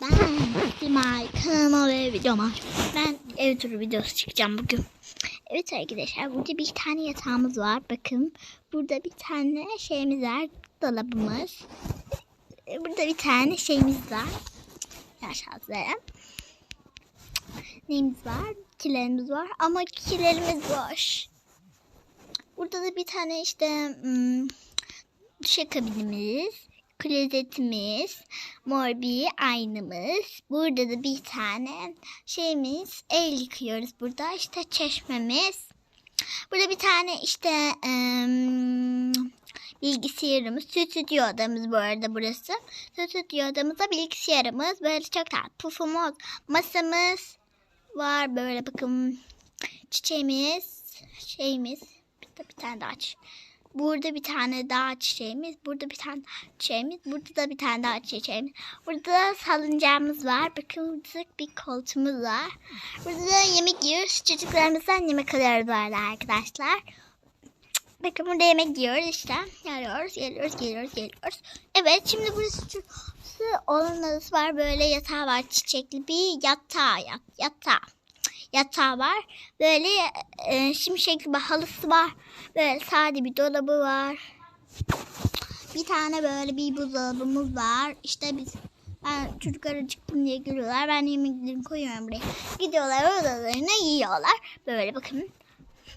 Ben Simay kanalıma ve videoma Ben ev turu videosu çıkacağım bugün. Evet arkadaşlar burada bir tane yatağımız var. Bakın burada bir tane şeyimiz var. Dolabımız. Burada bir tane şeyimiz var. Yaşasın. Neyimiz var? Kilerimiz var. Ama kilerimiz boş. Burada da bir tane işte hmm, duşa kabinimiz, klozetimiz, mor bir aynamız. Burada da bir tane şeyimiz, el yıkıyoruz burada. İşte çeşmemiz. Burada bir tane işte em, bilgisayarımız, stüdyo odamız bu arada burası. Stüdyo odamızda bilgisayarımız, böyle çok tatlı pufumuz, masamız var böyle bakın çiçeğimiz, şeyimiz, bir, de bir tane daha çiçeğimiz. Burada bir tane daha çiçeğimiz. Burada bir tane çiçeğimiz. Burada da bir tane daha çiçeğimiz. Burada da salıncağımız var. Bakın burada bir koltuğumuz var. Burada da yemek yiyoruz. Çocuklarımızdan yemek alıyoruz bu arada arkadaşlar. Bakın burada yemek yiyoruz işte. Geliyoruz, geliyoruz, geliyoruz, geliyoruz. Evet şimdi burası onun adası var. Böyle yatağı var. Çiçekli bir yatağı. Yat, yatağı yatağı var. Böyle e, şimşekli bir halısı var. Böyle sade bir dolabı var. Bir tane böyle bir buzdolabımız var. İşte biz ben çocuklar acıktım diye gülüyorlar. Ben yemeklerini koyuyorum buraya. Gidiyorlar odalarına yiyorlar. Böyle bakın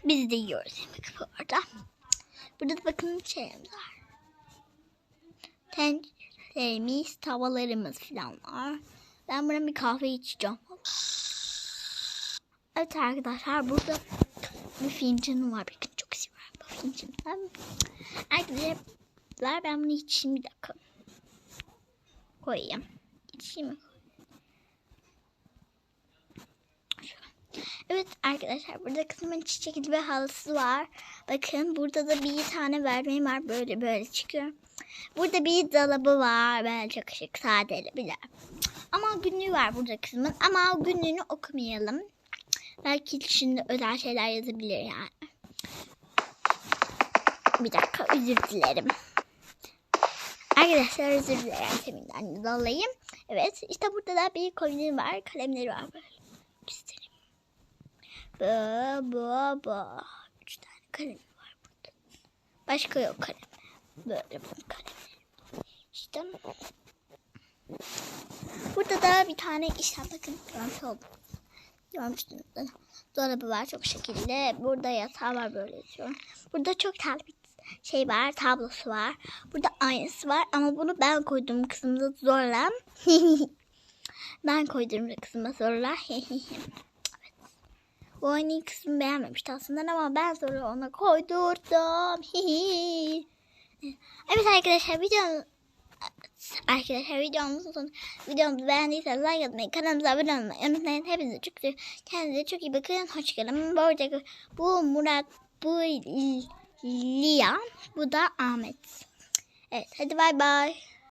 biz de yiyoruz yemek orada. Burada da bakın şeyimiz var. Tenceremiz, tavalarımız falan var. Ben buradan bir kahve içeceğim. Evet arkadaşlar burada bir fincanım var. Bakın çok seviyorum bu fincanı. Arkadaşlar ben bunu içeyim bir dakika. Koyayım. İçeyim? Evet arkadaşlar burada kızımın çiçekli bir halısı var. Bakın burada da bir tane vermeğim var. Böyle böyle çıkıyor. Burada bir dolabı var. Böyle çok şık sadeli bir de. Ama günlüğü var burada kızımın. Ama günlüğünü okumayalım. Belki içinde özel şeyler yazabilir yani. Bir dakika özür dilerim. Arkadaşlar özür dilerim teminden dolayı. Evet işte burada da bir koyunum var. Kalemleri var böyle. Göstereyim. Bu, bu, bu. Üç tane kalem var burada. Başka yok kalem. Böyle bu kalemleri. İşte. Burada da bir tane işte bakın oldum görmüştünüz. Dolabı var çok şekilde. Burada yatağı var böyle diyorum. Burada çok tatlı bir şey var. Tablosu var. Burada aynası var. Ama bunu ben koydum kızımıza zorla. ben koydum kızıma zorla. evet. Bu aynayı kızım beğenmemişti aslında ama ben sonra ona koydurdum. evet arkadaşlar videonun Arkadaşlar videomuzun sonu videomuzu beğendiyseniz like atmayı, kanalımıza abone olmayı unutmayın. Hepinize çok seviyorum. Kendinize çok iyi bakın. Hoşçakalın. Bu arada bu Murat, bu Lia, bu da Ahmet. Evet hadi bay bay.